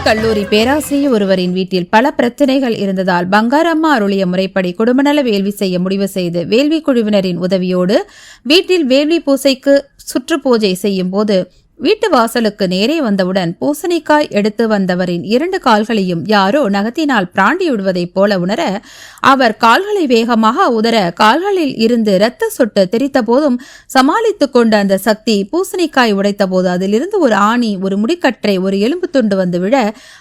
கல்லூரி பேராசிரியர் ஒருவரின் வீட்டில் பல பிரச்சனைகள் இருந்ததால் பங்காரம்மா அருளிய முறைப்படி குடும்பநல வேள்வி செய்ய முடிவு செய்து வேள்வி குழுவினரின் உதவியோடு வீட்டில் வேள்வி பூசைக்கு சுற்று பூஜை செய்யும் போது வீட்டு வாசலுக்கு நேரே வந்தவுடன் பூசணிக்காய் எடுத்து வந்தவரின் இரண்டு கால்களையும் யாரோ நகத்தினால் பிராண்டி விடுவதைப் போல உணர அவர் கால்களை வேகமாக உதற கால்களில் இருந்து இரத்த சொட்டு தெரித்த போதும் சமாளித்துக் கொண்ட அந்த சக்தி பூசணிக்காய் உடைத்த போது அதிலிருந்து ஒரு ஆணி ஒரு முடிக்கற்றை ஒரு எலும்பு துண்டு வந்து விழ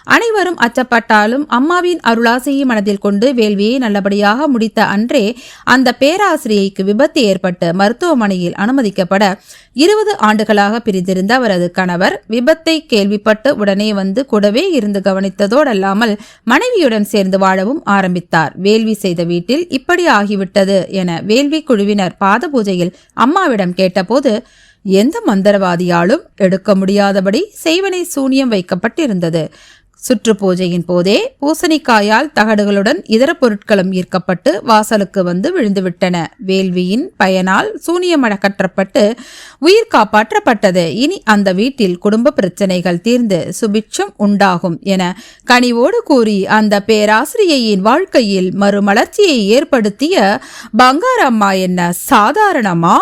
அனைவரும் அச்சப்பட்டாலும் அம்மாவின் அருளாசையை மனதில் கொண்டு வேள்வியை நல்லபடியாக முடித்த அன்றே அந்த பேராசிரியைக்கு விபத்து ஏற்பட்டு மருத்துவமனையில் அனுமதிக்கப்பட இருபது ஆண்டுகளாக பிரிந்திருந்த அவரது கணவர் விபத்தை கேள்விப்பட்டு உடனே வந்து கூடவே இருந்து கவனித்ததோடல்லாமல் மனைவியுடன் சேர்ந்து வாழவும் ஆரம்பித்தார். வேள்வி செய்த வீட்டில் இப்படி ஆகிவிட்டது என வேள்வி குழுவினர் பாத பூஜையில் அம்மாவிடம் கேட்டபோது எந்த மந்திரவாதியாலும் எடுக்க முடியாதபடி செய்வனை சூனியம் வைக்கப்பட்டிருந்தது. சுற்று பூஜையின் போதே பூசணிக்காயால் தகடுகளுடன் இதர பொருட்களும் ஈர்க்கப்பட்டு வாசலுக்கு வந்து விழுந்துவிட்டன. வேள்வியின் பயனால் சூனியம் அடக்கற்றப்பட்டு உயிர் காப்பாற்றப்பட்டது. இனி அந்த வீட்டில் குடும்ப பிரச்சனைகள் தீர்ந்து சுபிட்சம் உண்டாகும் என கனிவோடு கூறி அந்த பேராசிரியையின் வாழ்க்கையில் மறுமலர்ச்சியை ஏற்படுத்திய பங்காரம்மா என்ன சாதாரணமா?